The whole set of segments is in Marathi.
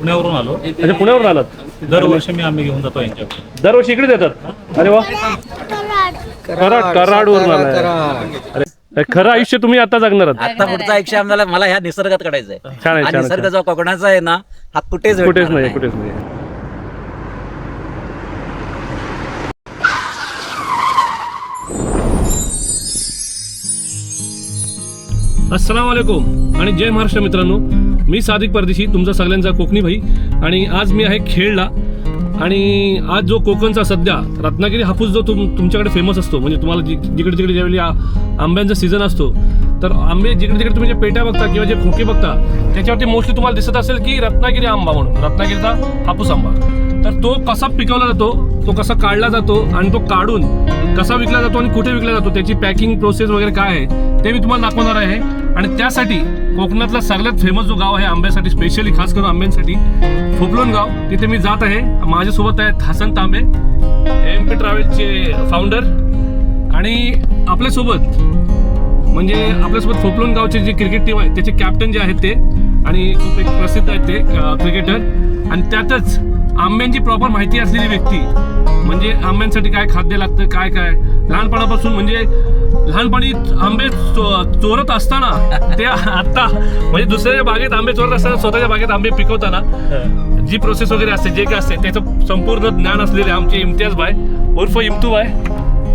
पुण्यावरून आलो. अच्छा पुण्यावरून आलात? दरवर्षी मी आम्ही घेऊन जातो यांच्याकडे. दरवर्षी इकडेच येतात अरे वा. कराड कराडवरून आलाय. अरे खरं आयुष्य तुम्ही आता जगणार आहात. आता पुढचा आयुष्य आम्हाला मला ह्या निसर्गात काढायचं आहे छान आहे, आणि छान आहे, निसर्ग छान. जो कोकणाचा आहे ना हा कुठेच कुठेच भेटणार नाही. कुठेच नाही अस्सलाम वालेकुम आणि जय महाराष्ट्र मित्रांनो. मी सादिक परदेशी तुमचा सगळ्यांचा कोकणी भाई. आणि आज मी आहे खेळला आणि आज जो कोकणचा सध्या रत्नागिरी हापूस जो तुम तुमच्याकडे फेमस असतो म्हणजे तुम्हाला जि- जिकडे तिकडे ज्यावेळी आंब्यांचा सीझन असतो तर आंबे जिकडे तिकडे तुम्ही जे पेट्या बघता किंवा जे खोके बघता त्याच्यावरती मोस्टली तुम्हाला दिसत असेल की रत्नागिरी आंबा म्हणून रत्नागिरीचा हापूस आंबा. तर तो कसा पिकवला जातो तो कसा काढला जातो आणि तो काढून कसा विकला जातो आणि कुठे विकला जातो त्याची पॅकिंग प्रोसेस वगैरे काय आहे ते मी तुम्हाला दाखवणार आहे. आणि त्यासाठी कोकणातला सगळ्यात फेमस जो गाव आहे आंब्यासाठी स्पेशली खास करून आंब्यांसाठी फोपलोन गाव. तिथे मी जात आहे. माझ्यासोबत आहेत हसन तांबे एम पी ट्रॅव्हल्सचे फाउंडर आणि आपल्यासोबत म्हणजे आपल्यासोबत फोपलोन गावचे जे क्रिकेट टीम आहे त्याचे कॅप्टन जे आहेत ते आणि खूप एक प्रसिद्ध आहेत ते क्रिकेटर आणि त्यातच आंब्यांची प्रॉपर माहिती असलेली व्यक्ती म्हणजे आंब्यांसाठी काय खाद्य लागतं काय काय? लहानपणापासून म्हणजे लहानपणी आंबे चोरत असताना ते आता म्हणजे दुसऱ्या बागेत आंबे चोरत असताना स्वतःच्या बागेत आंबे पिकवताना जी प्रोसेस वगैरे असते जे काय असते त्याचं संपूर्ण ज्ञान असलेले आमचे इम्तियाज भाई उर्फ इम्तू भाई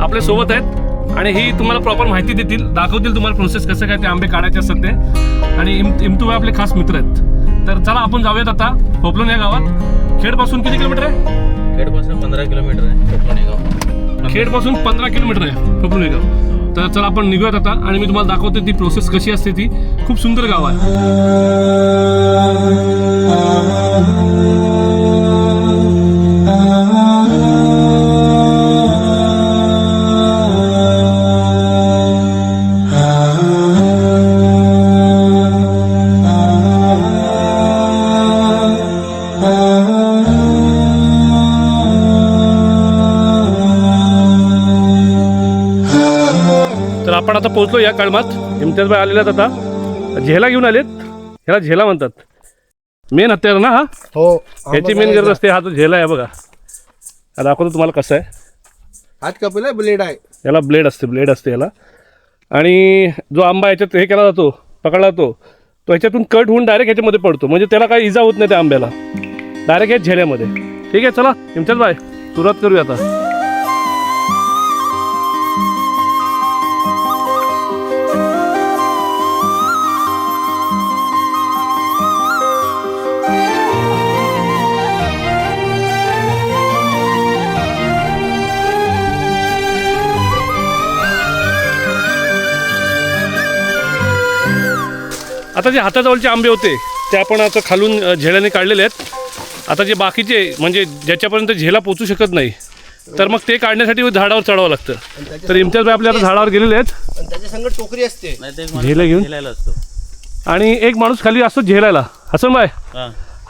आपल्यासोबत आहेत. आणि ही तुम्हाला प्रॉपर माहिती देतील दाखवतील तुम्हाला प्रोसेस कसं काय ते आंबे काढायचे असतात ते. आणि इम इम्तू भाई आपले खास मित्र आहेत. तर चला आपण जाऊयात आता खोपलोन या गावात. खेडपासून किती किलोमीटर आहे? खेडपासून पंधरा किलोमीटर आहे कोकणी गाव खेडपासून पंधरा किलोमीटर आहे खोपलोन हे गाव तर चला आपण निघूयात आता. आणि मी तुम्हाला दाखवते ती प्रोसेस कशी असते ती. खूप सुंदर गाव आहे. तर आपण आता पोहोचलो या कळमात. इम्तियाजबाई आलेले आहेत आता. झेला घेऊन आलेत. ह्याला झेला म्हणतात. मेन हत्यार ना हा? हो ह्याची मेन गरज असते हा जो झेला आहे बघा. हा दाखवतो तुम्हाला कसं आहे. हात कापला ब्लेड आहे. याला ब्लेड असते ब्लेड असते याला. आणि जो आंबा याच्यात हे केला जातो पकडला जातो तो ह्याच्यातून कट होऊन डायरेक्ट ह्याच्यामध्ये पडतो. म्हणजे त्याला काही इजा होत नाही त्या आंब्याला. डायरेक्ट हे झेल्यामध्ये. ठीक आहे चला इम्तियाज बाय सुरुवात करूया आता. आता जे हाताजवळचे आंबे होते ते आपण आता खालून झेल्याने काढलेले आहेत. आता जे बाकीचे म्हणजे ज्याच्यापर्यंत झेला पोचू शकत नाही तर मग ते काढण्यासाठी झाडावर चढावं लागतं. तर इम्तियाज भाई आपल्या आता झाडावर गेलेले आहेत. त्याच्या टोकरी असते. झेलं घेऊन. असतो. आणि एक माणूस खाली असतो झेलायला. हसन भाई.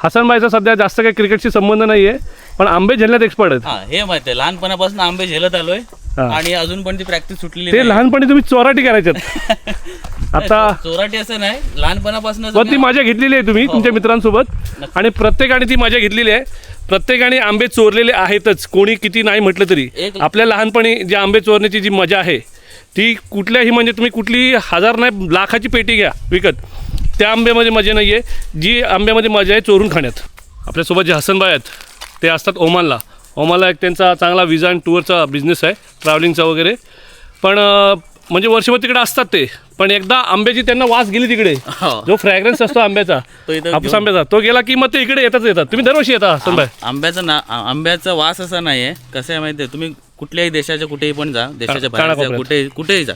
हसन भाईचा सध्या जास्त काही क्रिकेटशी संबंध नाही आहे पण आंबे झेलण्यात एक्सपर्ट आहेत. हा हे माहिती आहे लहानपणापासून आंबे झेलत आलोय. आणि अजून पण ती प्रॅक्टिस सुटलेली ते नाही. लहानपणी तुम्ही चोराटी करायच्यात आता चोराटी असं नाही लहानपणापासून पण ती मजा घेतलेली आहे तुम्ही तुमच्या मित्रांसोबत. आणि प्रत्येकाने ती मजा घेतलेली आहे. प्रत्येकाने आंबे चोरलेले आहेतच. कोणी किती नाही म्हटलं तरी. एक- आपल्या लहानपणी जे आंबे चोरण्याची जी मजा आहे ती कुठल्याही म्हणजे तुम्ही कुठली हजार नाही लाखाची पेटी घ्या विकत. त्या आंब्यामध्ये मजा नाही आहे जी आंब्यामध्ये मजा आहे चोरून खाण्यात. आपल्यासोबत जे हसनबाई आहेत ते असतात ओमानला. ओमानला एक त्यांचा चांगला विजा आणि टूरचा बिझनेस आहे ट्रॅव्हलिंगचा वगैरे. पण म्हणजे वर्षभर तिकडे असतात ते. पण एकदा आंब्याची त्यांना वास गेली तिकडे. हो. जो फ्रॅग्रन्स असतो आंब्याचा हापूस आंब्याचा तो गेला की मग ते इकडे येतच येतात. तुम्ही दरवर्षी येता हसनबाई आंब्याचा ना आंब्याचा वास असा नाहीये. कसं आहे माहितीये? तुम्ही कुठल्याही देशाच्या कुठेही पण जा. देशाच्या बाहेर जा कानाकोपऱ्यात. कुठे कुठेही जा.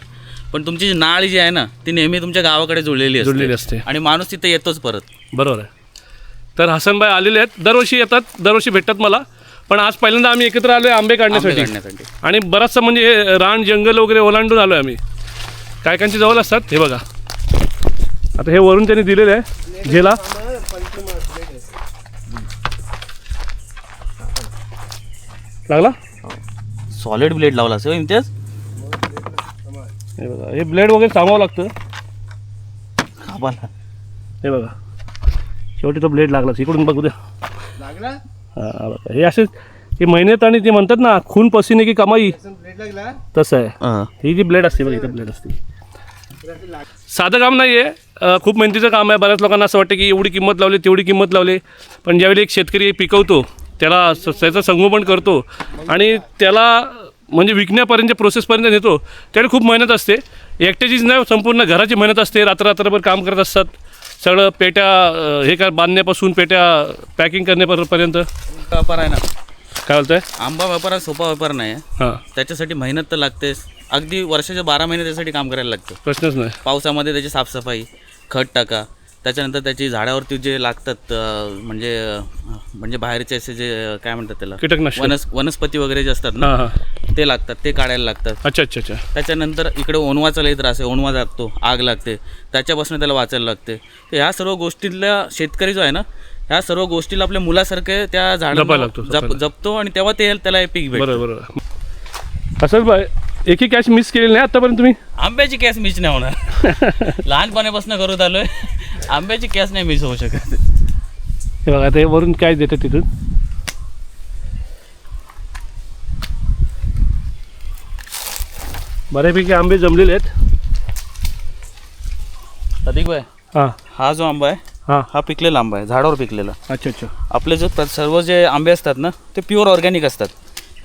पण तुमची जी नाळ जी आहे ना ती नेहमी तुमच्या गावाकडे जुळलेली जुळलेली असते. आणि माणूस तिथे येतोच परत. बरोबर आहे. तर हसनबाई आलेले आहेत. दरवर्षी येतात. दरवर्षी भेटतात मला. पण आज पहिल्यांदा आम्ही एकत्र आलो आहे आंबे काढण्यासाठी. काढण्यासाठी. आणि बराचसा म्हणजे हे रान जंगल वगैरे ओलांडून आलो आहे आम्ही. काय कांची जवळ असतात हे बघा. आता हे वरून त्यांनी दिलेलं आहे झेला लागला? सॉलिड ब्लेड लावला असेल इम्तियाज? हे बघा हे ब्लेड वगैरे थांबावं लागतं. हे बघा. शेवटी तो ब्लेड लागलाच इकडून बघू द्या. लागला? हा, हा. बघा. हे असे हे मेहनत आणि ते म्हणतात ना खून पसीने की कमाई. तसं आहे. ही. जी ब्लेड असते बघ इथं ब्लेड असते. साधं काम नाही आहे खूप मेहनतीचं काम आहे. बऱ्याच लोकांना असं वाटतं की एवढी किंमत लावली तेवढी किंमत लावली. पण ज्यावेळी एक शेतकरी पिकवतो त्याला स- त्याचं संगोपन करतो आणि त्याला म्हणजे विकण्यापर्यंत प्रोसेसपर्यंत नेतो त्यावेळी खूप मेहनत असते. एकट्याचीच नाही संपूर्ण घराची मेहनत असते. रात्र रात्रभर काम करत असतात. सगळं पेट्या हे कर बांधण्यापासून पेट्या पॅकिंग करण्यापर्यंत? व्यापार आहे ना. काय बोलतंय? आंबा व्यापार हा सोपा व्यापार नाही आहे. हां. त्याच्यासाठी मेहनत तर लागतेच. अगदी वर्षाच्या बारा महिने त्यासाठी काम करायला लागतं. प्रश्नच नाही. पावसामध्ये त्याची साफसफाई खत टाका. त्याच्यानंतर त्याची झाडावरती जे लागतात म्हणजे म्हणजे बाहेरचे असे जे काय म्हणतात त्याला? कीटकनाशक. वनस वनस्पती वगैरे जे असतात ना ते लागतात ते काढायला लागतात. अच्छा अच्छा अच्छा. त्याच्यानंतर इकडे ओनवाचा लई त्रास आहे ओनवा लागतो आग लागते. त्याच्यापासून त्याला वाचायला लागते. तर ह्या सर्व गोष्टीतल्या शेतकरी जो आहे ना ह्या सर्व गोष्टीला आपल्या मुलासारखे त्या झाडाला लागतो, जप. जपतो आणि तेव्हा ते त्याला पीक बरोबर असंच बाय एकही कॅश मिस केलेली नाही आतापर्यंत तुम्ही? आंब्याची कॅस मिस नाही होणार. लहानपणापासून करत आलोय. आंब्याची कॅस नाही मिस होऊ शकत. हे बघा ते वरून कॅश देतात तिथून? बऱ्यापैकी आंबे जमलेले आहेत. अधिक बाय हां. हा जो आंबा आहे हां. हा पिकलेला आंबा आहे झाडावर पिकलेला. अच्छा अच्छा. आपले जे सर्व जे आंबे असतात ना ते प्युअर ऑर्गॅनिक असतात.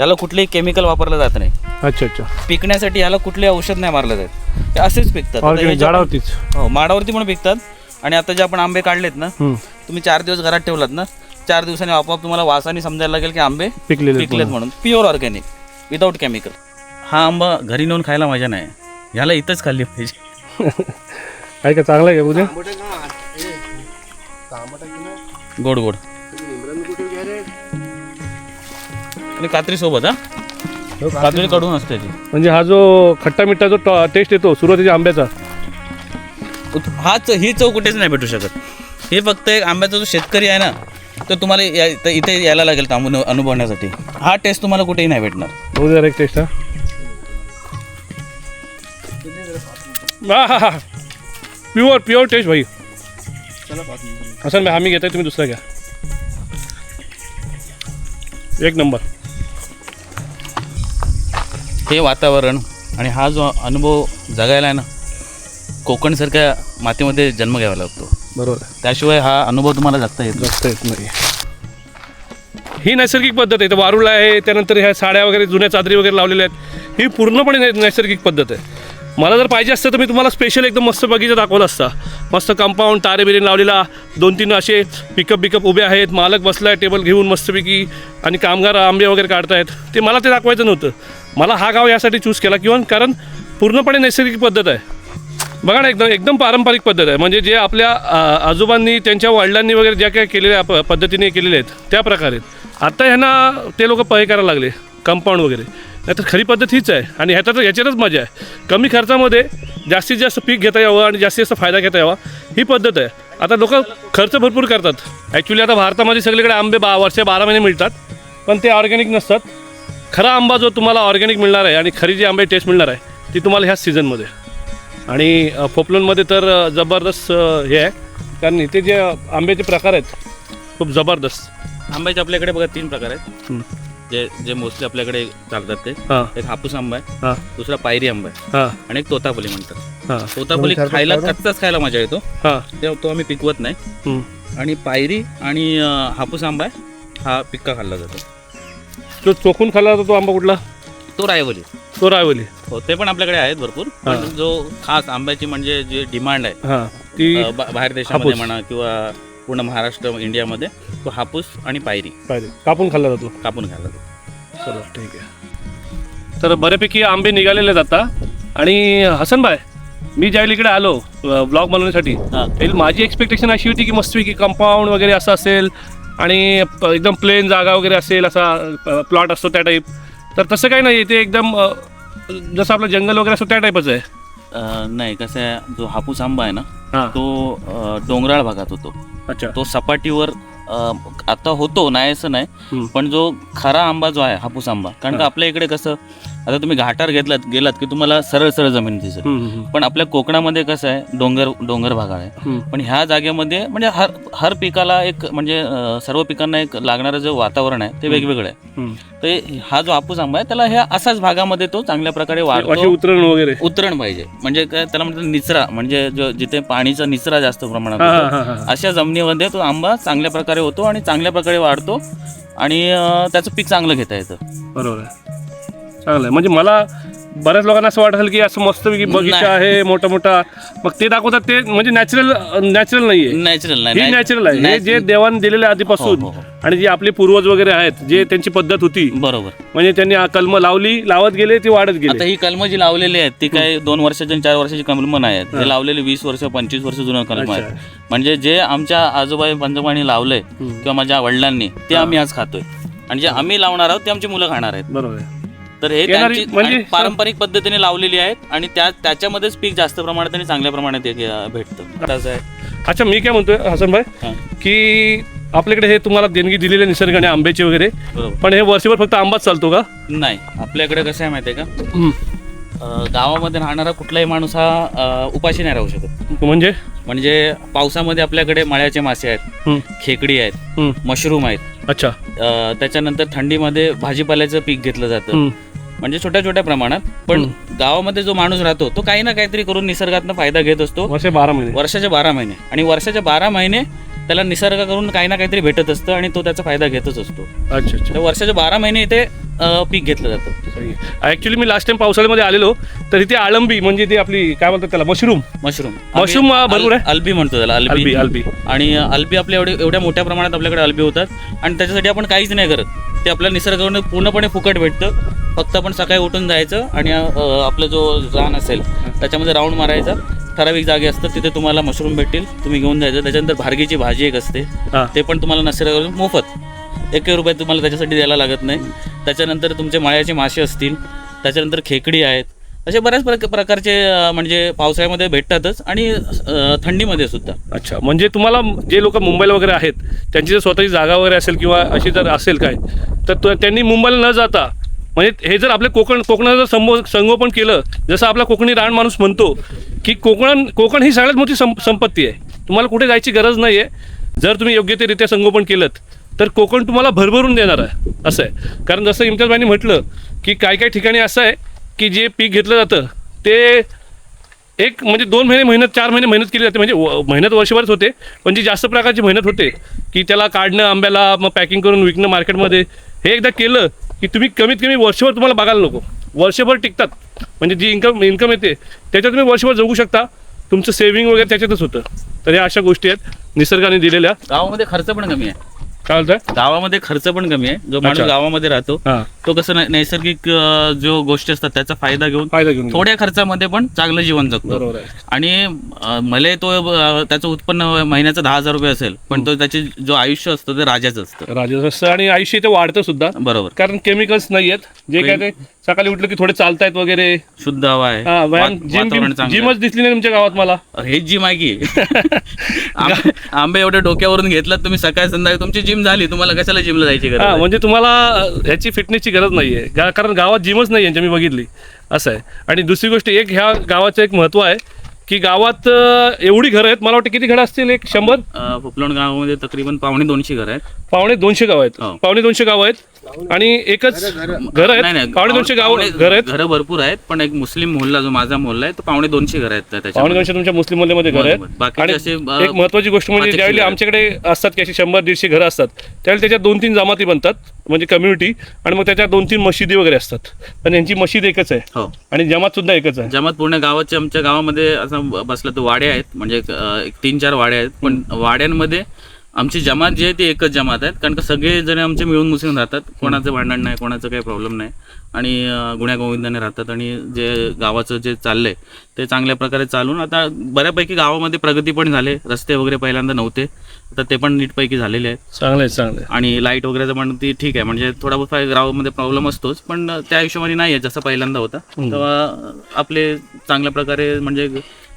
याला कुठलेही केमिकल वापरलं जात नाही. अच्छा अच्छा. पिकण्यासाठी याला कुठले औषध नाही मारलं जात. ते असेच पिकतात. आता झाडावरतीच. हो माडावरती पण पिकतात. आणि आता जे आपण आंबे काढलेत ना. तुम्ही चार दिवस घरात ठेवलात ना चार दिवसांनी आपोआप तुम्हाला वासाने समजायला लागेल की आंबे पिकलेले पिकलेत म्हणून. प्युअर ऑर्गॅनिक विदाऊट केमिकल हा आंबा घरी नेऊन खायला मजा नाही. ह्याला इथंच खाल्ली पाहिजे. काय का चांगलं आहे उद्या? गोड गोड? आणि कात्री सोबत हा? कात्री कडून असते ती. म्हणजे हा जो खट्टा मिठ्ठा जो टेस्ट येतो सुरुवातीच्या आंब्याचा हा च ही चव कुठेच नाही भेटू शकत. हे फक्त एक आंब्याचा जो शेतकरी आहे ना तो तुम्हाला या- इथं- इथे यायला लागेल थांबून अनुभवण्यासाठी. हा टेस्ट तुम्हाला कुठेही नाही भेटणार. उद्या एक टेस्ट हा. प्युअर प्युअर टेस्ट भाई. असं आम्ही घेताय तुम्ही दुसरा घ्या. एक नंबर. हे वातावरण आणि हा जो अनुभव जगायला आहे ना कोकणसारख्या मातीमध्ये जन्म घ्यावा लागतो. बरोबर. त्याशिवाय हा अनुभव तुम्हाला जगता येत नाही. जास्त येत नाही. ही नैसर्गिक पद्धत आहे. तर वारुळ आहे त्यानंतर ह्या साड्या वगैरे जुन्या चादरी वगैरे लावलेल्या आहेत. ही पूर्णपणे नै- नैसर्गिक पद्धत आहे. मला जर पाहिजे असतं तर मी तुम्हाला स्पेशल एकदम मस्त बगीचा दाखवला असता. मस्त कंपाऊंड तारे बिरे लावलेला. दोन तीन असे पिकअप बिकअप उभे आहेत. मालक बसला आहे टेबल घेऊन मस्तपैकी आणि कामगार आंबे वगैरे काढतायत. ते मला ते दाखवायचं नव्हतं. मला हा गाव यासाठी चूज केला किंवा कारण पूर्णपणे नैसर्गिक पद्धत आहे. बघा ना एकदम एकदम पारंपरिक पद्धत आहे. म्हणजे जे आपल्या आ, आजोबांनी त्यांच्या वडिलांनी वगैरे ज्या काही केलेल्या प पद्धतीने केलेल्या आहेत त्या प्रकारे. आता ह्यांना ते लोक पहे करायला लागले कंपाऊंड वगैरे. नाही तर खरी पद्धत हीच आहे. आणि ह्याच्यात ह्याच्यातच मजा आहे. कमी खर्चामध्ये जास्तीत जास्त पीक घेता यावं आणि जास्तीत जास्त फायदा घेता यावा ही पद्धत आहे. आता लोक खर्च भरपूर करतात. ॲक्च्युली आता भारतामध्ये सगळीकडे आंबे बा वर्षे बारा महिने मिळतात. पण ते ऑर्गॅनिक नसतात. खरा आंबा जो तुम्हाला ऑर्गॅनिक मिळणार आहे आणि खरी जी आंबे टेस्ट मिळणार आहे ती तुम्हाला ह्याच सीझनमध्ये आणि पोपलोनमध्ये तर जबरदस्त हे आहे. कारण इथे जे आंब्याचे प्रकार आहेत खूप जबरदस्त. आंब्याचे आपल्याकडे बघा तीन प्रकार आहेत. हं. जे जे मोस्टली आपल्याकडे चालतात ते. एक हापूस आंबा आहे हां. दुसरा पायरी आंबा आहे हां. आणि एक तोतापुली म्हणतात. हां. तोतापुली खायला कच्चाच खायला मजा येतो. हां. ते आम्ही पिकवत नाही. हं. आणि पायरी आणि हापूस आंबा आहे हा पिक्का खाल्ला जातो. तो चोखून खाल्ला जातो तो आंबा कुठला? तो रायवली. तो रायवली. हो ते पण आपल्याकडे आहेत भरपूर. पण. जो खास आंब्याची म्हणजे जे डिमांड आहे हां. ती अं, बा- बाहेर देशामध्ये हापूस. म्हणा किंवा पूर्ण महाराष्ट्र इंडियामध्ये तो हापूस आणि पायरी. पाहिजे कापून खाल्ला जातो. कापून खायला जातो. चला ठीक आहे. तर बऱ्यापैकी आंबे निघालेले जातात आणि हसनभाई मी ज्यावेळी इकडे आलो ब्लॉग बनवण्यासाठी हा. त्यावेळी माझी एक्सपेक्टेशन अशी होती की मस्तपैकी कंपाऊंड वगैरे असं असेल आणि प- एकदम प्लेन जागा वगैरे असेल असा प्लॉट असतो त्या टाईप तर तसं काही नाही ते एकदम अ, जसं आपलं जंगल वगैरे असतो त्या टाईपच आहे अं, नाही कसं आहे जो हापूस आंबा आहे ना हां तो अं, डोंगराळ भागात होतो अच्छा तो सपाटीवर अं, आता होतो नाही असं नाही हम्म. पण जो खरा आंबा जो आहे हापूस आंबा कारण का. आपल्या इकडे कसं आता तुम्ही घाटावर घेतलात गेलात की तुम्हाला सरळ सरळ जमीन दिसेल. हम्म, पण आपल्या कोकणामध्ये कसं आहे डोंगर डोंगर भाग आहे. पण ह्या जागेमध्ये म्हणजे हर हर पिकाला एक म्हणजे सर्व पिकांना एक लागणारं जे वातावरण आहे ते वेगवेगळं आहे. तर हा जो हापूस आंबा आहे त्याला ह्या असाच भागामध्ये तो चांगल्या प्रकारे वाढतो. उतरण वगैरे. उतरण पाहिजे. म्हणजे काय त्याला म्हणतात निचरा म्हणजे जो जिथे पाणीचा निचरा जास्त प्रमाणात. अशा जमिनीमध्ये तो आंबा चांगल्या प्रकारे होतो आणि चांगल्या प्रकारे वाढतो आणि त्याचं पीक चांगलं घेता येतं. बरोबर चांगलं आहे. म्हणजे मला बऱ्याच लोकांना असं वाटेल की असं मस्तपैकी बगीचा. आहे मोठा मोठा मग ते दाखवतात ते म्हणजे नॅचरल नॅचरल नाहीये. नॅचरल ही नाही नॅचरल आहे. हे जे देवान दिलेले आधीपासून हो, हो, हो. आणि जे आपले पूर्वज वगैरे आहेत जे त्यांची पद्धत होती. बरोबर. म्हणजे त्यांनी आ- कलमं लावली लावत गेले ती वाढत आता गेले ही कलमं जी लावलेली आहेत ती काय दोन वर्षाची आणि चार वर्षाची कलमं नाही आहेत. ते लावलेली वीस वर्ष पंचवीस वर्ष जुनं कलम. आहेत. म्हणजे जे आमच्या आजोबा पंजोबांनी लावलंय किंवा माझ्या वडिलांनी ते आम्ही आज खातोय. आणि जे आम्ही लावणार आहोत ते आमची मुलं खाणार आहेत. बरोबर आहे. तर हे येणारी- त्यांची म्हणजे- आणि पारंपरिक पद्धतीने लावलेली आहेत आणि त्या त्याच्यामध्येच पीक जास्त प्रमाणात आणि चांगल्या प्रमाणात हे घे- भेटतं. असं आहे. अच्छा मी काय म्हणतोय हसन भाई हां. की आपल्याकडे हे तुम्हाला देणगी दिलेले निसर्गाने आंब्याचे वगैरे. बरोबर. पण हे वर्षभर फक्त आंबाच चालतो का? नाही आपल्याकडे कसं आहे माहिती आहे का? हम्म. अं, गावामध्ये राहणारा कुठलाही माणूस हा अं, उपाशी नाही राहू शकत. म्हणजे? म्हणजे पावसामध्ये आपल्याकडे मळ्याचे मासे आहेत हम्म, खेकडी आहेत हम्म. मशरूम आहेत. अच्छा. अं, त्याच्यानंतर थंडीमध्ये भाजीपाल्याचं पीक घेतलं जातं. हम्म. म्हणजे छोट्या छोट्या प्रमाणात. पण गावामध्ये जो माणूस राहतो तो काही ना काहीतरी करून निसर्गातनं फायदा घेत असतो. वर्षे बारा महिने. वर्षाचे बारा महिने. आणि वर्षाचे बारा महिने त्याला निसर्गाकडून काही ना काहीतरी भेटत असतं आणि तो त्याचा फायदा घेतच असतो. अच्छा अच्छा. तर वर्षाचे बारा महिने इथे अं, पीक घेतलं जातं. ऍक्च्युली मी लास्ट टाइम पावसाळ्यामध्ये आलेलो तर इथे आळंबी म्हणजे ती आपली काय म्हणतात त्याला मशरूम. मशरूम. मशरूम, आम्ही भरपूर आहे? अल- अल्बी म्हणतो त्याला अल्बी. अल्बी अल्बी. आणि अल्बी आपल्या एवढे एवढ्या मोठ्या प्रमाणात आपल्याकडे अल्बी होतात. आणि त्याच्यासाठी आपण काहीच नाही करत. ते आपल्या निसर्गाकडून पूर्णपणे फुकट भेटतं. फक्त आपण सकाळी उठून जायचं आणि अं, आपला जो रान असेल त्याच्यामध्ये राऊंड मारायचा. ठराविक जागे असतात तिथे तुम्हाला मशरूम भेटतील तुम्ही घेऊन जायचं. त्याच्यानंतर भार्गीची भाजी एक असते. हा. ते पण तुम्हाला निसर्गाकडून मोफत. एक रुपये तुम्हाला त्याच्यासाठी द्यायला लागत नाही. त्याच्यानंतर तुमचे माळ्याचे मासे असतील त्याच्यानंतर खेकडी आहेत. असे बऱ्याच प्रक- प्रकारचे अं, म्हणजे पावसाळ्यामध्ये भेटतातच आणि अं, थंडीमध्ये सुद्धा. अच्छा. म्हणजे तुम्हाला जे लोक मुंबईला वगैरे आहेत त्यांची जर स्वतःची जागा वगैरे असेल किंवा अशी जर असेल काय तर तो- त्यांनी मुंबईला न जाता म्हणजे हे जर आपले कोकण कोकणाचं जर संबो संगोपन केलं जसं आपला कोकणी रान माणूस म्हणतो की कोकण कोकण ही सगळ्यात मोठी सं संपत्ती आहे. तुम्हाला कुठे जायची गरज नाही आहे जर तुम्ही योग्य ते रित्या संगोपन केलं तर कोकण तुम्हाला भरभरून देणार आहे. असं आहे. कारण जसं इम्तियाजबाईंनी म्हटलं की काय काय ठिकाणी असं आहे की जे पीक घेतलं जातं ते एक म्हणजे दोन महिने मेहनत चार महिने मेहनत केली जाते. म्हणजे व- मेहनत वर्षभरच होते. पण जी जास्त प्रकारची मेहनत होते की त्याला काढणं आंब्याला मग पॅकिंग करून विकणं मार्केटमध्ये हे एकदा केलं की तुम्ही कमीत कमी वर्षभर तुम्हाला बघायला नको. वर्षभर टिकतात. म्हणजे जी इन्कम इन्कम येते त्याच्यात तुम्ही वर्षभर जगू शकता. तुमचं सेव्हिंग वगैरे त्याच्यातच होतं. तर ह्या अशा गोष्टी आहेत निसर्गाने दिलेल्या. गावामध्ये खर्च पण कमी आहे. काय बोलताय? गावामध्ये खर्च पण कमी आहे. जो माणूस अच्छा. गावामध्ये राहतो हां. तो कसं नै- नैसर्गिक अं, जो गोष्टी असतात त्याचा फायदा घेऊन फायदा घेऊन घे. थोड्या खर्चामध्ये पण चांगलं जीवन जगतो. बरोबर आहे. आणि अं, भले तो अं, त्याचं उत्पन्न महिन्याचं दहा हजार रुपये असेल पण तो त्याचे जो आयुष्य असतं ते राजाचं असतं. राजस्व आणि आयुष्य इथे वाढतं सुद्धा. बरोबर. कारण केमिकल्स नाही आहेत. जे काय ते सकाळी उठलं की थोडे चालतायत वगैरे. शुद्ध हवा आहे. हा व्यायाम वात- जिम वातावरण चांगलं आहे. जिमच दिसली नाही तुमच्या गावात मला. हेच जिम आहे की. आंबे आंबे एवढे डोक्यावरून घेतलात तुम्ही सकाळी संध्याकाळी तुमची जिम झाली तुम्हाला कशाला जिमला जायची गरज हा आहे? म्हणजे तुम्हाला ह्याची फिटनेसची गरज नाहीये. गा- कारण गावात जिमच नाही यांच्या मी बघितली. असं आहे. आणि दुसरी गोष्ट एक ह्या गावाचं एक महत्त्व आहे की गावात अ, एवढी घरं आहेत. मला वाटतं किती घरं असतील? एक शंभर? अं, पोपलोण गावामध्ये तकरीबन पावणे दोनशे घर आहेत. पावणे दोनशे गाव आहेत. हो. पावणे दोनशे गाव आहेत. आणि एकच घर नाही, आहेत. नाही, पावणे दोनशे गाव घर आहेत. घरं भरपूर आहेत पण एक मुस्लिम मोहल्ला जो माझा मोहल्ला आहे तो पावणे दोनशे घर आहेत पावणे दोनशे तुमच्या मुस्लिममध्ये घर बरोबर. आहेत बाकीचे आणि असे, अ, एक महत्वाची गोष्ट म्हणजे ज्यावेळी घर आहेत. आमच्याकडे असतात की अशी शंभर दीडशे घरं असतात त्यावेळी त्याच्यात दोन तीन जमाती बनतात म्हणजे कम्युनिटी आणि मग त्याच्यात दोन तीन मशिदी वगैरे असतात. पण यांची मशीद एकच आहे. हो. आणि जमात सुद्धा एकच आहे. जमात पूर्ण गावाचे आमच्या गावामध्ये असं ब- बसलं तर वाडे आहेत. म्हणजे एक, तीन चार वाडे आहेत. पण वाड्यांमध्ये आमची जमात जी आहे ती एकच जमात आहेत. कारण का सगळे जण आमचे मिळून मिसळून राहतात. कोणाचं भांडण नाही कोणाचं काही प्रॉब्लेम नाही. आणि गुण्यागोविंदाने राहतात. आणि जे गावाचं जे चाललंय ते चांगल्या प्रकारे चालून आता बऱ्यापैकी गावामध्ये प्रगती पण झाले. रस्ते वगैरे पहिल्यांदा नव्हते. आता ते पण नीटपैकी झालेले आहेत. चांगलं चांगलं आणि लाइट वगैरेचं पण ती ठीक आहे. म्हणजे थोडा बहुत गावामध्ये प्रॉब्लेम असतोच. पण त्या हिशोबाने नाही आहे जसं पहिल्यांदा होता तेव्हा आपले चांगल्या प्रकारे म्हणजे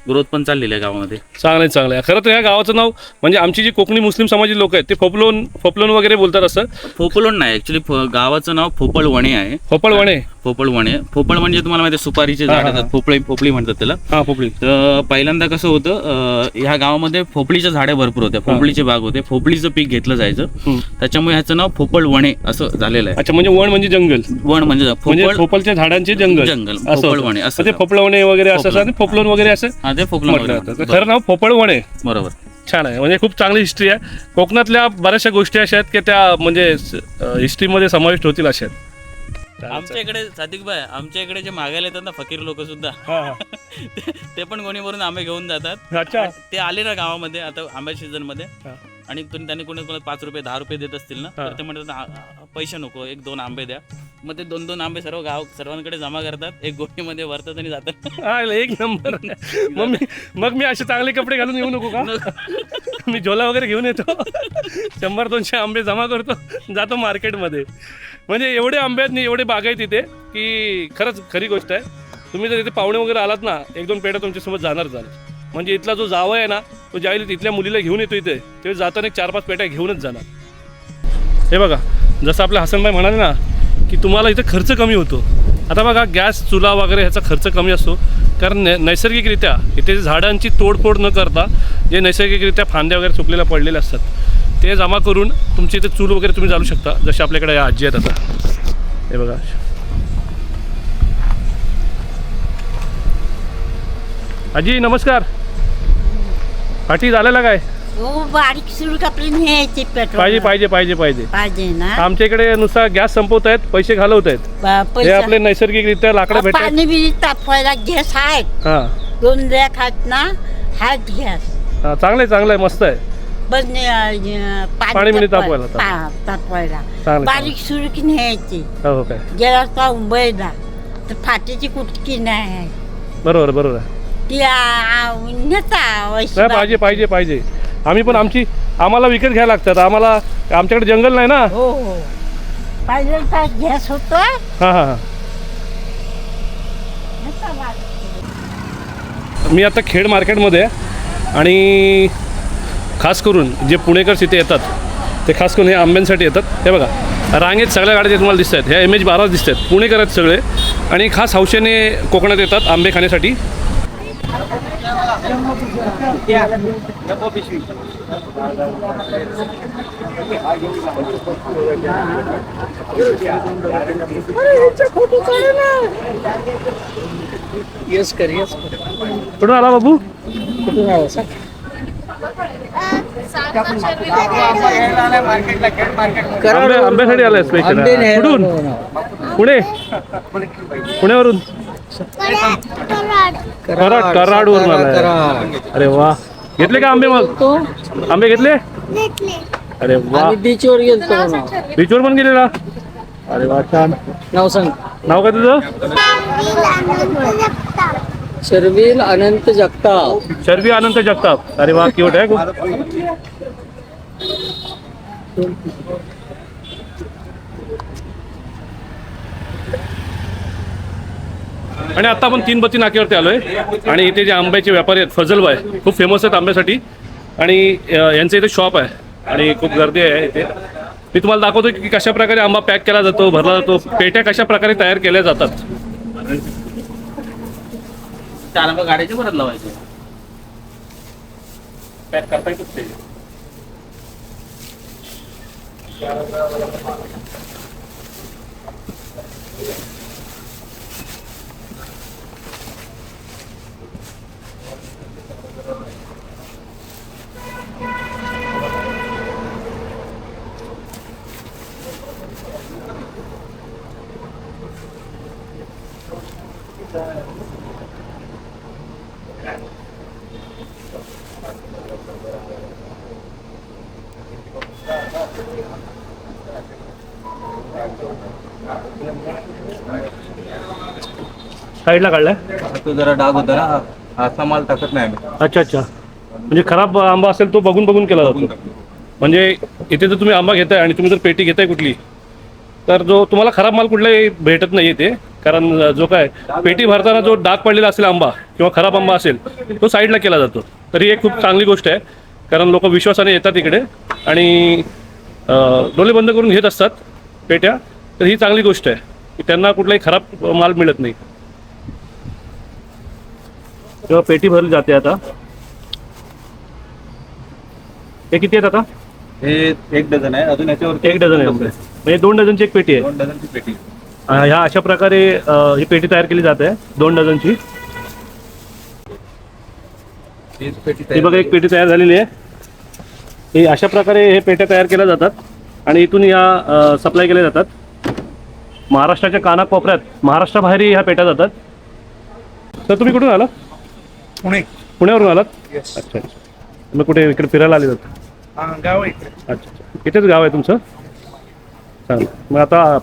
ग्रोथ पण चाललेली आहे गावामध्ये. चांगलं आहे चांगलं आहे. खरं तर या गावाचं नाव म्हणजे आमची जी कोकणी मुस्लिम समाजाची लोक आहेत ते फोपलोन फोपलोन वगैरे बोलतात असं? फोपळवण नाही ऍक्च्युली गावाचं नाव फोपळवणे आहे. फोपळवणे? फोपळवणे. फोपळ म्हणजे तुम्हाला माहिती आहे, सुपारीचे झाड हा, हा. असतात फोपळी फोपळी म्हणतात त्याला. हां फोपळी. तर पहिल्यांदा कसं होतं अं, ह्या गावामध्ये फोपळीच्या झाडे भरपूर होत्या फोपळीचे बाग होते फोपळीचं पीक घेतलं जायचं. हम्म. त्याच्यामुळे ह्याचं नाव फोपळवणे असं झालेलं आहे. अच्छा म्हणजे वन म्हणजे जंगल. वण म्हणजे म्हणजे फोपळ फोपलच्या झाडांचे जंगल. जंगल, असं होतं. फोपळवणे असं. तर ते फोपळवणे वगैरे असं असं आणि फोपलोन वगैरे असं? हा ते फोपळ म्हटलं जातं. तर खरं नाव फोपळवणे बरोबर. छान आहे. म्हणजे खूप चांगली हिस्ट्री आहे. कोकणातल्या बऱ्याचशा गोष्टी अशा आहेत की त्या म्हणजे हिस्ट्रीमध्ये समाविष्ट होतील अशा आहेत. आमच्या इकडे सादिक भाई आमच्या इकडे जे मागायला येतात ना फकीर लोक सुद्धा हा, हा. ते- पण गोणीवरून आंबे घेऊन जातात. अच्छा. ते आले ना गावामध्ये आता आंब्या सीझनमध्ये. हा. आणि त्यांनी कोणी कोणी पाच रुपये दहा रुपये देत असतील ना. तर ते म्हणतात "आ- आ- पैसे नको एक दोन आंबे द्या. मग ते दोन दोन आंबे सर्व गाव सर्वांकडे जमा करतात एक गोणीमध्ये भरतात आणि जातात. एक नंबर. मग मी मग मी असे चांगले कपडे घालून येऊ नको का? मी झोला वगैरे घेऊन येतो. शंभर दोनशे आंबे जमा करतो जातो मार्केटमध्ये. म्हणजे एवढे आंबे आहेत एवढे बाग आहेत तिथे की खरंच खरी गोष्ट आहे. तुम्ही जर इथे पाहुणे वगैरे आलात ना एक दोन पेट्या तुमच्यासोबत जाणार जाणार. म्हणजे इथला जो जावं आहे ना तो ज्यावेळी तिथल्या मुलीला घेऊन येतो इथे ते जाताना एक चार पाच पेट्या घेऊनच जाणार. हे बघा जसं आपल्या हसनभाई म्हणाले ना की तुम्हाला इथे खर्च कमी होतो. आता बघा गॅस चुला वगैरे ह्याचा खर्च कमी असतो. कारण नै नैसर्गिकरित्या इथे झाडांची तोडफोड न करता जे नैसर्गिकरित्या फांद्या वगैरे चुकलेल्या पडलेल्या असतात ते जमा करून तुमची इथे चूल वगैरे तुम्ही जाळू शकता जसे आपल्याकडे या आजी आहेत आता. हे बघा. आजी नमस्कार. पाठी झालेला काय? हो बारीक सुरू आपली न्यायची पेट्रोल पाहिजे पाहिजे पाहिजे पाहिजे. पाहिजे ना. आमच्या इकडे नुसता गॅस संपवत आहेत पैसे घालवत आहेत. बा- हे पैसा- आपले नैसर्गिकरित्या लाकडं अहो, भेटतात. पाणी बिनी तापवायला गॅस आहेत हां. दोन रॅक आहेत ना हात गॅस. हां चांगलं आहे चांगलं आहे. मस्त आहे अं, पाणी बिनी तापवाय- तापवायला. पा- तापवायला. चांगलं बारीक सुरू की न्यायची. हो काय? गेला मुंबईला. तर फाटीची कुटकी नाही आहे. बरोबर बरोबर आहे. ती नाही पाहिजे पाहिजे पाहिजे. आम्ही पण आमची आम्हाला विकत घ्यायला लागतात. आम्हाला आमच्याकडे जंगल नाही ना? हो हो. पाहिजे गॅस होतो हां. मी आता खेड मार्केटमध्ये आणि खास करून जे पुणेकर इथे येतात ते खास करून हे आंब्यांसाठी येतात. हे बघा रांगेत सगळ्या गाड्या जे तुम्हाला दिसत आहेत. ह्या एम एच बारा दिसत आहेत. पुणेकर आहेत सगळे. आणि खास हौशेने कोकणात येतात आंबे खाण्यासाठी. कुठून आला बाबू? आंबे आंब्यासाठी आलाय स्पेशल कुठून? पुणे? पुण्यावरून? कराड कराडवरून आलाय. अरे वा. घेतले का आंबे मग? आंबे घेतले? अरे वा. बीचवर गेलतो बीचवर पण गेलेला? अरे वा छान. नाव सांग. नाव काय तुझं? शर्विल अनंत जगताप. शर्वी अनंत जगताप. अरे वा क्यूट आहे आणि आता आपण तीन बत्ती नाक्यावरती आलोय. आणि इथे जे आंब्याचे व्यापारी आहेत फजलबाय खूप फेमस आहेत आंब्यासाठी. आणि यांचं इथे शॉप आहे. आणि खूप गर्दी आहे इथे. मी तुम्हाला दाखवतो की कशा प्रकारे आंबा पॅक केला जातो भरला जातो पेट्या कशा प्रकारे तयार केल्या जातात. चार आंबे गाड्याचे परत लावायचे. पॅक करता ते? साईडला काढलाय? तो जरा डाग होता ना असा माल टाकत नाही आम्ही. अच्छा अच्छा. म्हणजे खराब आंबा असेल तो बघून बघून केला जातो. म्हणजे इथे जर तुम्ही आंबा घेताय आणि तुम्ही जर पेटी घेताय कुठली तर जो तुम्हाला खराब माल कुठलाही भेटत नाही इथे कारण जो काय पेटी भरताना जो डाग पडलेला असेल आंबा किंवा खराब आंबा असेल तो साईडला केला जातो. तर ही एक खूप चांगली गोष्ट आहे. कारण लोक विश्वासाने येतात इकडे आणि डोळे बंद करून घेत असतात पेट्या. तर ही चांगली गोष्ट आहे. की त्यांना कुठलाही खराब माल मिळत नाही. तेव्हा पेटी भरली जाते आता. हे किती आहेत आता? हे एक डझन आहे. अजून याच्यावरती एक डझन आहे. म्हणजे दोन डझनची एक पेटी आहे. दोन डझनची पेटी. ह्या अशा प्रकारे ही पेटी तयार केली जाते दोन डझनची. ही पेटी ही बघा एक पेटी तयार झालेली आहे. ही अशा प्रकारे हे पेट्या तयार केल्या जातात आणि इथून या सप्लाय केल्या जातात. महाराष्ट्राच्या कानाकोपऱ्यात महाराष्ट्राबाहेरही ह्या पेट्या जातात. तर तुम्ही कुठून आला पुणे. पुण्यावरून आलात? अच्छा अच्छा. मग कुठे इकडे फिरायला आले जातात गाव इकडे. अच्छा अच्छा. इथेच गाव आहे तुमचं? चालेल. मग आता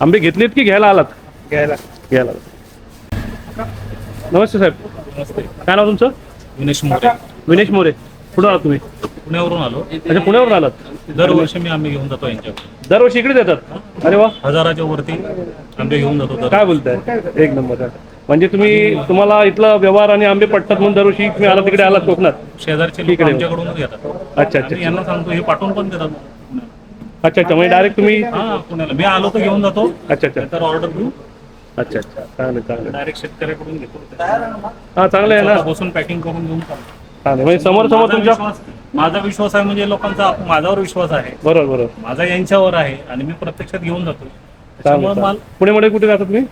आंबे घेतलेत की घ्यायला आलात? घ्यायला. घ्यायला. आलात नमस्ते साहेब. नमस्ते. काय नाव तुमचं? विनेश मोरे. विनेश मोरे. कुठं आलात तुम्ही? पुण्यावरून आलो. अच्छा पुण्यावरून आलात. दरवर्षी मी आंबे घेऊन जातो यांच्याकडे. दरवर्षी इकडेच येतात अरे वा. हजाराच्या वरती आंबे घेऊन जातो दर काय बोलताय? एक नंबर. म्हणजे तुम्ही तुम्हाला इथला व्यवहार आणि आंबे पडतात म्हणून दरवर्षी तुम्ही आला तिकडे आलात कोकणात. शेजारचे लोक इकडे. आमच्याकडूनच घेतात. अच्छा अच्छा यांना सांगतो हे पाठवून पण देतात. अच्छा अच्छा. म्हणजे डायरेक्ट तुम्ही हा पुण्याला. मी आलो तर घेऊन जातो. अच्छा अच्छा. तर ऑर्डर घेऊ. अच्छा अच्छा. चांगलं चांगलं. डायरेक्ट शेतकऱ्याकडून घेतो. हा चांगलं आहे ना. बसून पॅकिंग करून घेऊन चालतो. चांगलं. म्हणजे समोर समोर माझा तुमच्या विश्वास माझा विश्वास आहे म्हणजे लोकांचा माझ्यावर विश्वास आहे. बरोबर बरोबर. माझा यांच्यावर आहे आणि मी प्रत्यक्षात घेऊन जातो. त्याच्यामुळे माल. पुणे मध्ये कुठे जाता तुम्ही?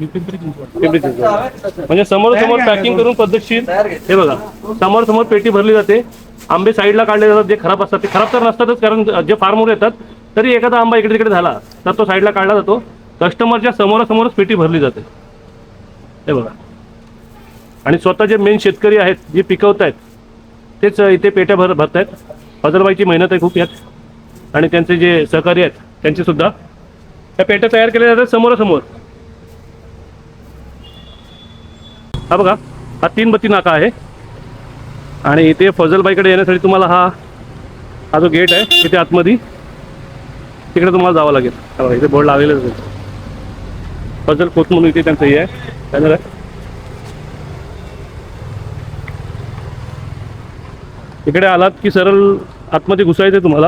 मी पिंपरी चिंचवड. पिंपरी चिंचवड. म्हणजे समोर समोर पॅकिंग करून पद्धतशीर हे बघा. समोर समोर पेटी भरली जाते. आंबे साईडला काढले जातात. जे खराब असतात ते खराब तर नसतातच कारण जे फार्मवर येतात तरी एखादा आंबा इकडे तिकडे झाला तर तो साईडला काढला जातो. कस्टमरच्या समोरासमोरच पेटी भरली जाते. हे बघा. आणि स्वतः जे मेन शेतकरी आहेत जे पिकवत आहेत तेच इथे पेट्या भर भरत आहेत फजलबाईची मेहनत आहे खूप यात. आणि त्यांचे जे सहकारी आहेत त्यांचे सुद्धा त्या पेट्या तयार केल्या जातात समोरासमोर. हा बघा हा तीन बत्ती नाका आहे. आणि इथे फजलबाईकडे येण्यासाठी तुम्हाला हा हा जो गेट आहे इथे आतमध्ये तिकडे तुम्हाला जावं लागेल. हा इथे बोर्ड लावलेलं आहे. फजल खोत म्हणून इथे त्यांचं हे आहे. इकडे आलात की सरळ आतमध्ये घुसायचं आहे तुम्हाला.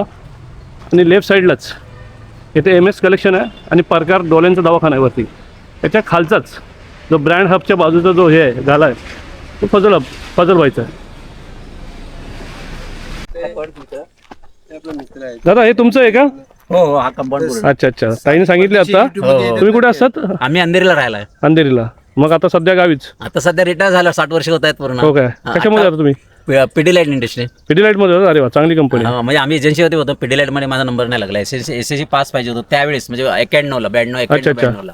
आणि लेफ्ट साईडलाच इथे एम एस कलेक्शन आहे आणि परकार डोळ्यांचा दवाखाना आहे वरती. त्याच्या खालचाच जो ब्रँड हबच्या बाजूचा जो हे आहे गाला आहे तो फजल हब फजल व्हायचा आहे. दादा हे तुमचं आहे का? हो हो हा कंपाऊंड अच्छा अच्छा. ताईने सांगितले आता? तुम्ही कुठे असतात? आम्ही अंधेरीला राहिला आहे अंधेरीला. मग आता सध्या गावीच? आता सध्या रिटायर झालं साठ वर्ष होत आहेत पूर्ण. हो काय? कशामध्ये आता तुम्ही? पीडी लाइट इंडस्ट्री पिडीलाईटमध्ये होता? अरे वा चांगली कंपनी म्हणजे आम्ही एजन्सीमध्ये होतो पीडी लाइटमध्ये माझा नंबर नाही लागला. S S S C pass पाहिजे होतो. त्यावेळेस म्हणजे एक्याण्णवला ब्याण्णव अच्छा, एक्याण्णव अच्छा. ब्याण्णवला.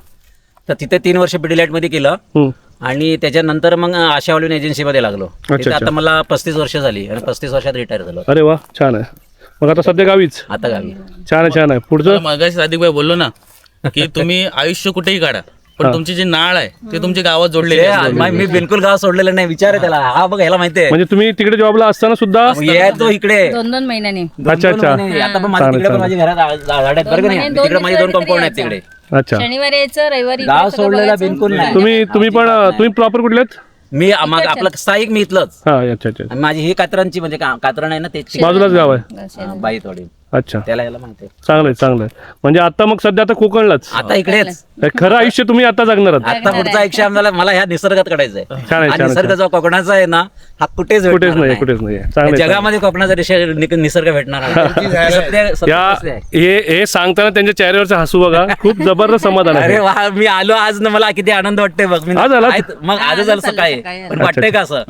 तर तिथे तीन वर्ष पीडी लाइटमध्ये केलं आणि त्याच्यानंतर मग आशावालीन एजन्सीमध्ये लागलो. तिथे अच्छा. आता मला पस्तीस वर्ष झाली. आणि पस्तीस वर्षात रिटायर झालो. अरे वा छान आहे. मग आता सध्या गावीच? आता गावी. छान आहे छान आहे. पुढचं? मगाशी सादिक भाई बोललो ना की तुम्ही आयुष्य कुठेही काढा पण तुमची जी नाळ आहे ते तुमच्या गावात जोडलेली मा- मी बिलकुल गाव सोडलेलं नाही विचार आहे त्याला. हा बघ ह्याला माहिती आहे. म्हणजे तुम्ही तिकडे जॉबला असताना सुद्धा येतो इकडे. दोन दोन महिन्याने. अच्छा, अच्छा. आता पण माझ्या तिकडे पण. माझ्या घरात झाड आहेत. बरं का नाही? तिकडे माझे दोन कंपाऊंड आहेत तिकडे. अच्छा. शनिवारी यायचं रविवारी गाव सोडलेला. बिलकुल नाही. तुम्ही तुम्ही पण तुम्ही प्रॉपर कुठले आहेत? मी आम्हा- आपलं स्थायिक मी इथलंच. हा अच्छा अच्छा. आणि माझी ही कातरांची म्हणजे का- कातरण आहे ना ते बाजूलाच गाव आहे. बाई थोडी. अच्छा. त्याला याला माहिती आहे. चांगलं आहे चांगलं आहे म्हणजे आता मग सध्या आता कोकणलाच? आता इकडेच. हे खरं आयुष्य तुम्ही आता जगणार आहात. आता पुढचं आयुष्य आम्हाला मला ह्या निसर्गात काढायचंय. छान आहे, आहे, निसर्ग जो कोकणाचा आहे ना हा कुठेच कुठेच भेटणार नाही. कुठेच नाही. जगामध्ये कोकणाचा निसर्ग नि- निसर्ग भेटणार आहे. सत्य- सत्य या तसे आहे. हे हे सांगताना त्यांच्या चेहऱ्यावरचं हसू बघा. खूप जबरदस्त समाधान अरे आहे वा मी आलो आज ना मला किती आनंद वाटतंय बघ. मी आज आलात? आहेत- मग आजच आलं सकाळी. पण वाटतंय का असं?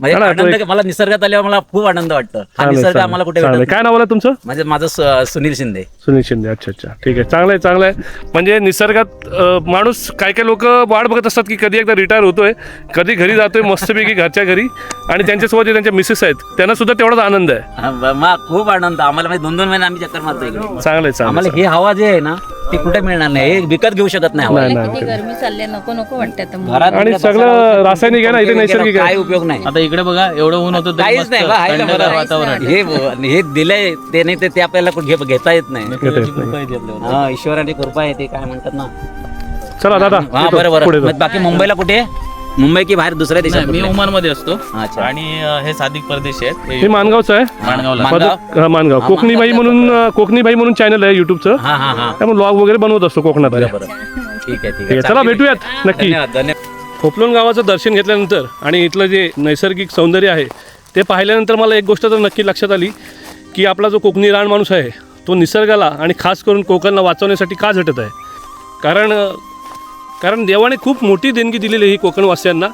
म्हणजे आनंद मला निसर्गात आल्यावर मला खूप आनंद वाटतं. हा निसर्ग आम्हाला कुठे. भेटत काय नाव आलं तुमचं. म्हणजे माझं सु- सुनील शिंदे. सुनील शिंदे अच्छा अच्छा. ठीक आहे चांगलं आहे चांगलं आहे. म्हणजे निसर्गात अं, माणूस काय काय लोक वाट बघत असतात की कधी एकदा रिटायर होतोय कधी घरी जातोय मस्तपैकी घरच्या घरी आणि त्यांच्यासोबत जे त्यांच्या मिसेस आहेत त्यांना सुद्धा तेवढाच आनंद आहे. हा, ब- खूप आनंद. आम्हाला म्हणजे दोन दोन महिने आम्ही चक्कर मारतो इकडे. चांगलं आहे चांगलं आम्हाला आहे. ही हवा जी आहे ना ती कुठे मिळणार नाही? हे विकत घेऊ शकत नाही हवा नाही मला नाही किती गरमी चालली आहे, नको नको वाटतं आता मग. घरात आणि इकडे सगळं रासायनिक आहे ना, इथे नैसर्गिक आहे. काय उपयोग नाही. आता इकडे बघा एवढं ऊन होतं तरी काहीच मस्त नाही बा, आहे ना थंडगार बरं. वातावरण. हे हे दिलंय ते नाही ते ते आपल्याला कुठे घे- घेता येत नाही. हा ईश्वराची कृपा आहे ते काय म्हणतात ना? चला दादा हा येतो, बरं पुढे बरं जाऊ. मग बाकी मुंबईला कुठे? मुंबई की बाहेर दुसऱ्या नाही, देशात मी? ओमानमध्ये असतो. अच्छा. आणि अ, हे सादिक परदेशी आहेत. हे हे मानगावचं आहे? माणगावला मानगाव? पद- हा, हा, कोकणी बाई म्हणून अं, कोकणी बाई म्हणून चॅनल आहे युट्यूबचं हा हा हा. त्यामुळे ब्लॉग वगैरे बनवत असतो कोकणात. बरं बरं. ठीक आहे ठीक आहे. आहे चला भेटूयात नक्की. धन्यवाद धन्यवाद. खोपलोन गावाचं दर्शन घेतल्यानंतर आणि इथलं जे नैसर्गिक सौंदर्य आहे ते पाहिल्यानंतर मला एक गोष्ट तर नक्की लक्षात आली की आपला जो कोकणी रान माणूस आहे तो निसर्गाला आणि खास करून कोकणला वाचवण्यासाठी का झटत आहे? कारण कारण देवाने खूप मोठी देणगी दिलेली आहे ही कोकणवासियांना.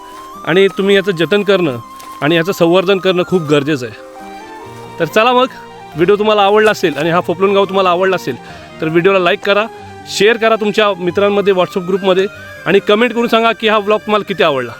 आणि तुम्ही याचं जतन करणं आणि याचं संवर्धन करणं खूप गरजेचं आहे. तर चला मग व्हिडिओ तुम्हाला आवडला असेल आणि हा फोपलून गाव तुम्हाला आवडला असेल तर व्हिडिओला लाईक करा शेअर करा तुमच्या मित्रांमध्ये व्हॉट्सअप ग्रुपमध्ये आणि कमेंट करून सांगा की हा ब्लॉग तुम्हाला किती आवडला.